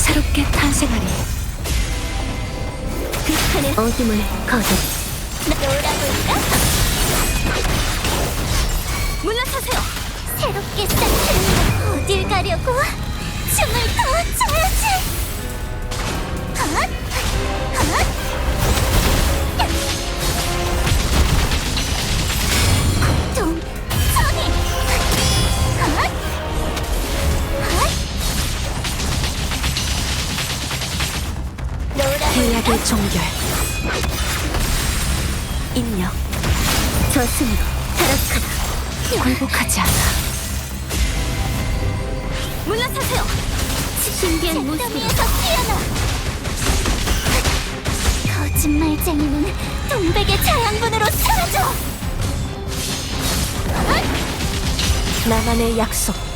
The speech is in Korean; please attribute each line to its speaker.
Speaker 1: 새롭게 탄생하리.
Speaker 2: 극한의 어둠을 거둬 놀아볼까? 물러서세요 새롭게 시작하는 어딜 가려고 춤을 더 춰야지
Speaker 1: 계약의 종결. 입력.
Speaker 2: 저승으로 타락하라
Speaker 1: 굴복하지 않아.
Speaker 2: 물러서세요 신비한 모습에서 피어나 거짓말쟁이는 동백의 자양분으로 사라져
Speaker 1: 나만의 약속.